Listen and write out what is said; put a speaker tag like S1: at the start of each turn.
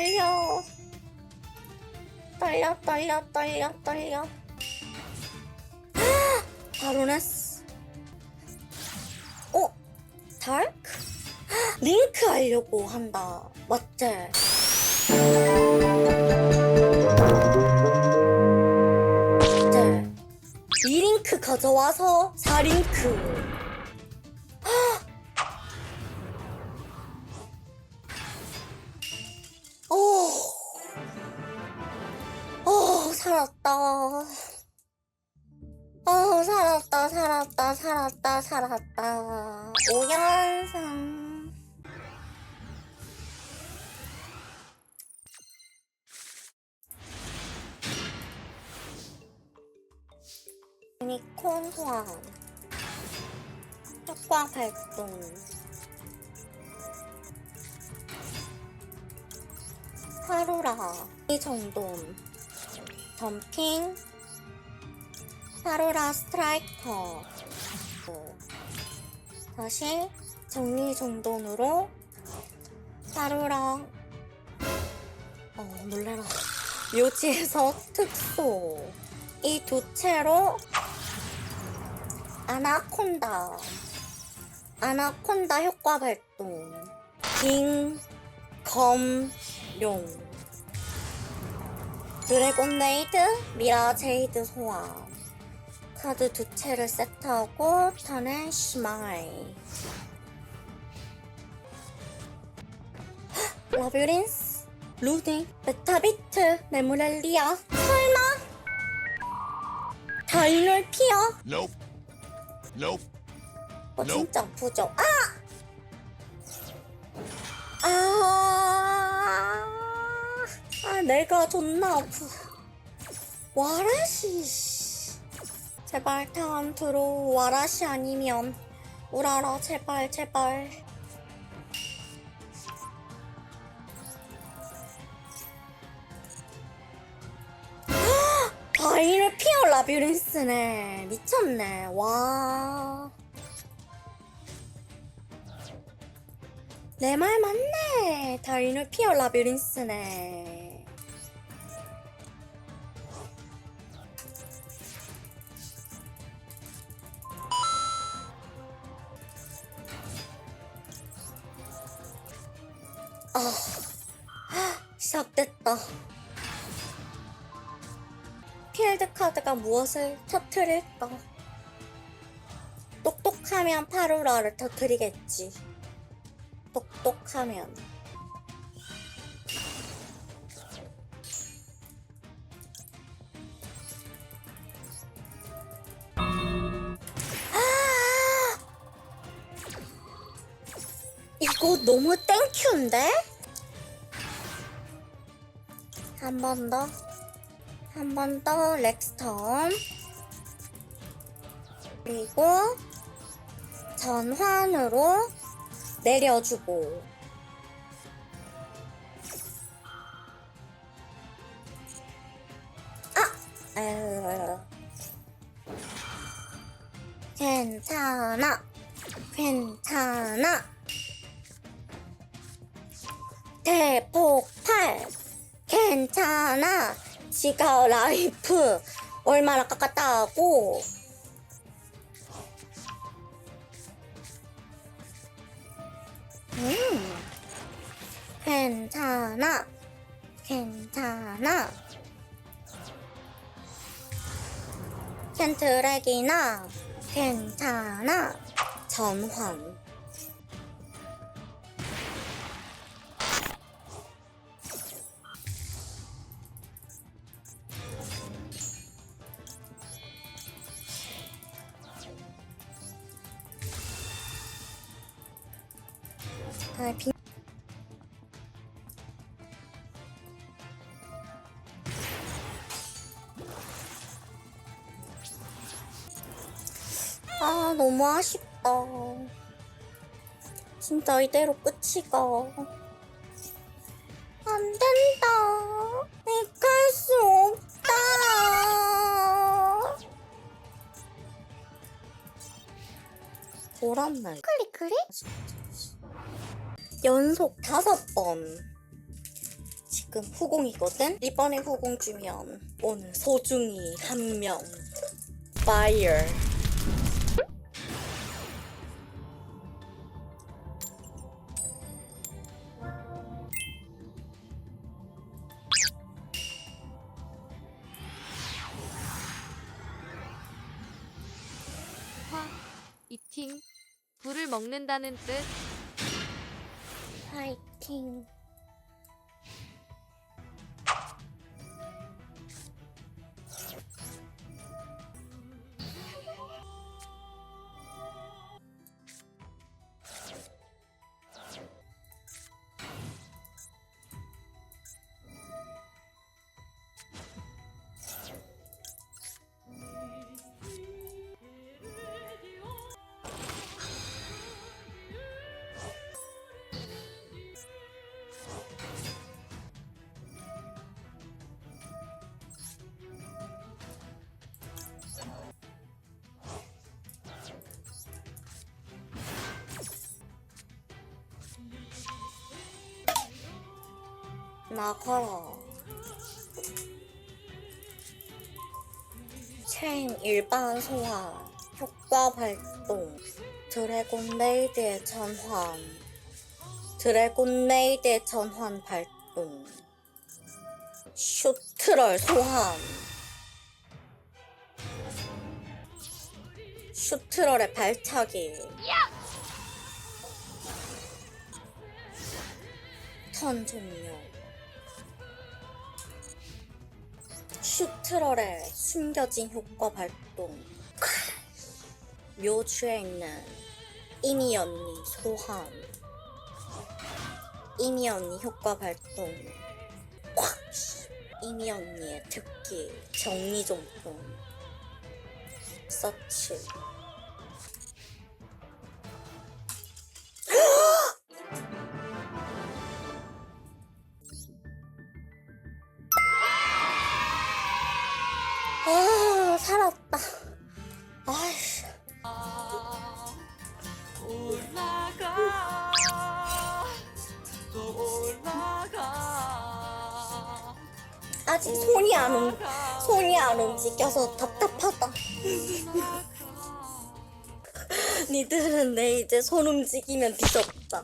S1: 떨려. 떨려, 떨려, 떨려, 떨려. 바로네스. 어? 달크? 링크 하려고 한다. 맞지? 맞지? 이 링크 가져와서 4링크. 살았다. 어, 살았다, 살았다, 살았다, 살았다. 오연승. 유니콘 호환. 효과 발동. 하루라. 이 정돈. 덤핑. 하루라 스트라이커. 다시 정리정돈으로 하루라. 어, 놀래라. 묘지에서 특소. 이 두 채로 아나콘다. 아나콘다 효과 발동. 빙, 검, 용. 드래곤 레이드, 미라 제이드 소환. 카드 두 채를 세트하고 턴은 시마이. 라비린스, 루딩, 메타비트, 메모렐리아. 설마? 다이널 피어?
S2: Nope. Nope.
S1: 어. 진짜 아프죠? 아! 아, 아, 내가 존나 아프. 와라시. 씨. 제발 드로 와라시 아니면 우라라 제발 제발. 바이를 피어 라비린스네 미쳤네 와. 내 말 맞네. 다이노 피어 라비린스네. 시작됐다. 필드 카드가 무엇을 터트릴까? 똑똑하면 파루라를 터트리겠지. 똑똑하면 아! 이거 너무 땡큐인데? 한 번 더, 한 번 더 렉스턴. 그리고 전환으로 내려주고. 아! 괜찮아. 괜찮아. 대폭발 괜찮아 지가 라이프 얼마나 깎았다고 음, 괜찮아, 괜찮아. 캔트랙이나 괜찮아. 전환. 아, 비... 아, 너무 아쉽다. 진짜 이대로 끝이가. 안 된다. 이갈 수 없다. 보란말. 클릭 클릭? 연속 다섯 번. 지금 후공이거든? 이번에 후공 주면 오늘 소중히 한 명 파이어
S3: 화, 이팅, 불을 먹는다는 뜻.
S1: 파 이팅 나가라 체인 일반 소환 효과 발동 드래곤 메이드의 전환 드래곤 메이드의 전환 발동 슈트럴 소환. 슈트럴의 발차기. 턴 종료 슈트럴의 숨겨진 효과 발동. 묘주에 있는 이미 언니 소환. 이미 언니 효과 발동. 이미 언니의 특기 정리정돈 서치 아 살았다. 아직 손이 안 움, 손이 안 움직여서 답답하다. 니들은 내 이제 손 움직이면 뒤졌다